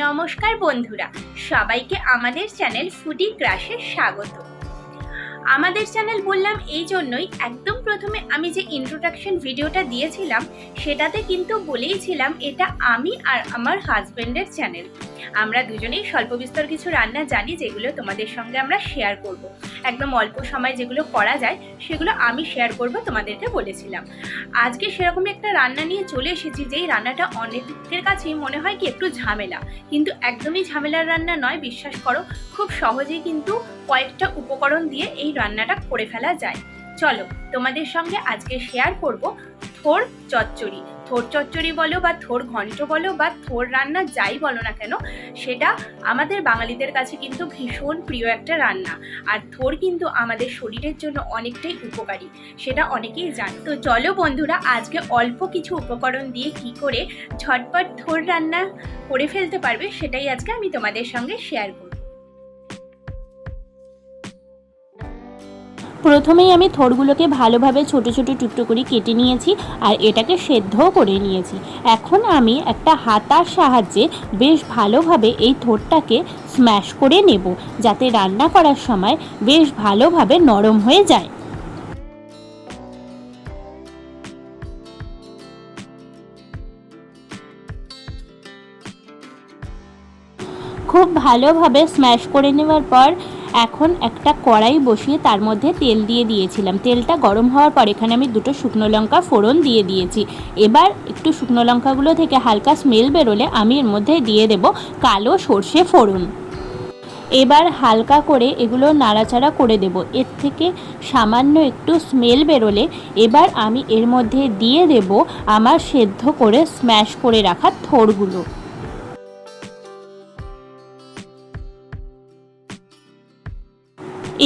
নমস্কার বন্ধুরা, সবাইকে আমাদের চ্যানেল ফুডি ক্রাশে স্বাগত। আমাদের চ্যানেল বললাম এই জন্যই, একদম প্রথমে আমি যে ইন্ট্রোডাকশন ভিডিওটা দিয়েছিলাম, সেটাতে কিন্তু বলেইছিলাম এটা আমি আর আমার হাজব্যান্ডের চ্যানেল। আমরা দুজনেই স্বল্প বিস্তর কিছু রান্না জানি যেগুলো তোমাদের সঙ্গে আমরা শেয়ার করব। একদম অল্প সময় যেগুলো করা যায়, সেগুলো আমি শেয়ার করব তোমাদেরকে বলেছিলাম। আজকে সেরকমই একটা রান্না নিয়ে চলে এসেছি, যেই রান্নাটা অনেকের কাছেই মনে হয় কি একটু ঝামেলা। কিন্তু একদমই ঝামেলার রান্না নয়, বিশ্বাস করো, খুব সহজেই কিন্তু কয়েকটা উপকরণ দিয়ে এই রান্নাটা করে ফেলা যায়। চলো তোমাদের সঙ্গে আজকে শেয়ার করব থোর চচ্চড়ি। থোর চচ্চড়ি বলো বা থোর ঘন্ট বলো বা থোর রান্না যাই বলো না কেন, সেটা আমাদের বাঙালিদের কাছে কিন্তু ভীষণ প্রিয় একটা রান্না। আর থোর কিন্তু আমাদের শরীরের জন্য অনেকটাই উপকারী, সেটা অনেকেই জান। তো চলো বন্ধুরা, আজকে অল্প কিছু উপকরণ দিয়ে কি করে ঝটপট থোর রান্না করে ফেলতে পারবে, সেটাই আজকে আমি তোমাদের সঙ্গে শেয়ার করব প্রথমেই আমি থোরগুলোকে ভালোভাবে ছোট ছোট টুকরো করে কেটে নিয়েছি আর এটাকে সেদ্ধও করে নিয়েছি। এখন আমি একটা হাতার সাহায্যে বেশ ভালোভাবে এই থোরটাকে স্ম্যাশ করে নেব, যাতে রান্না করার সময় বেশ ভালোভাবে নরম হয়ে যায়। খুব ভালোভাবে স্ম্যাশ করে নেওয়ার পর এখন একটা কড়াই বসিয়ে তার মধ্যে তেল দিয়ে দিয়েছিলাম। তেলটা গরম হওয়ার পর এখানে আমি দুটো শুকনো লঙ্কা ফোড়ন দিয়ে দিয়েছি। এবার একটু শুকনো লঙ্কাগুলো থেকে হালকা স্মেল বেরোলে আমি এর মধ্যে দিয়ে দেব কালো সর্ষে ফোড়ন। এবার হালকা করে এগুলো নাড়াচাড়া করে দেব। এর থেকে সামান্য একটু স্মেল বেরোলে এবার আমি এর মধ্যে দিয়ে দেব আমার সেদ্ধ করে স্ম্যাশ করে রাখা থোরগুলো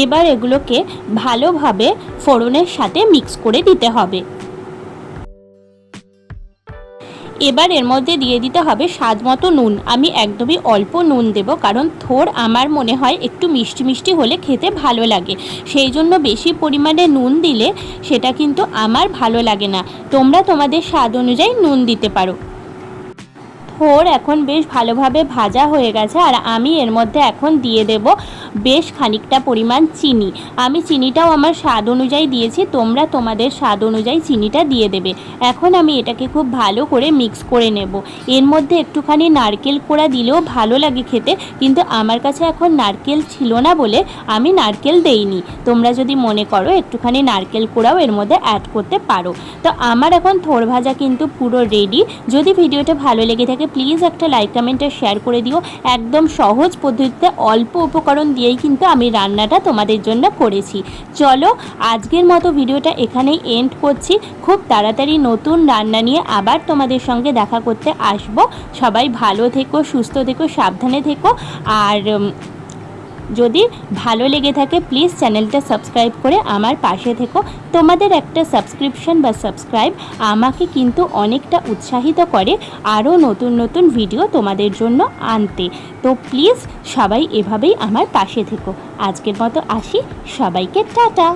এবার এগুলোকে ভালোভাবে ফোড়নের সাথে মিক্স করে দিতে হবে। এবার এর মধ্যে দিয়ে দিতে হবে স্বাদ মতো নুন। আমি একদমই অল্প নুন দেব কারণ থোর আমার মনে হয় একটু মিষ্টি মিষ্টি হলে খেতে ভালো লাগে। সেই জন্য বেশি পরিমাণে নুন দিলে সেটা কিন্তু আমার ভালো লাগে না। তোমরা তোমাদের স্বাদ অনুযায়ী নুন দিতে পারো। থোর এখন বেশ ভালোভাবে ভাজা হয়ে গেছে আর আমি এর মধ্যে এখন দিয়ে দেব বেশ খানিকটা পরিমাণ চিনি। আমি চিনিটাও আমার স্বাদ অনুযায়ী দিয়েছি, তোমরা তোমাদের স্বাদ অনুযায়ী চিনিটা দিয়ে দেবে। এখন আমি এটাকে খুব ভালো করে মিক্স করে নেব। এর মধ্যে একটুখানি নারকেল কোড়া দিলেও ভালো লাগে খেতে, কিন্তু আমার কাছে এখন নারকেল ছিল না বলে আমি নারকেল দেইনি। তোমরা যদি মনে করো একটুখানি নারকেল কোড়াও এর মধ্যে অ্যাড করতে পারো। তো আমার এখন থোর ভাজা কিন্তু পুরো রেডি যদি ভিডিওটা ভালো লেগে থাকে প্লিজ একটা লাইক কমেন্ট আর শেয়ার করে দিও। একদম সহজ পদ্ধতিতে অল্প উপকরণ দিয়েই কিন্তু আমি রান্নাটা তোমাদের জন্য করেছি। চলো আজকের মতো ভিডিওটা এখানেই এন্ড করছি। খুব তাড়াতাড়ি নতুন রান্না নিয়ে আবার তোমাদের সঙ্গে দেখা করতে আসব। সবাই ভালো থেকো, সুস্থ থেকো, সাবধানে থেকো। আর যদি ভালো লেগে থাকে প্লিজ চ্যানেলটা সাবস্ক্রাইব করে আমার পাশে থেকো। তোমাদের একটা সাবস্ক্রিপশন বা সাবস্ক্রাইব আমাকে কিন্তু অনেকটা উৎসাহিত করে আরও নতুন নতুন ভিডিও তোমাদের জন্য আনতে। তো প্লিজ সবাই এভাবেই আমার পাশে থেকো। আজকের মতো আসি। সবাইকে টাটা!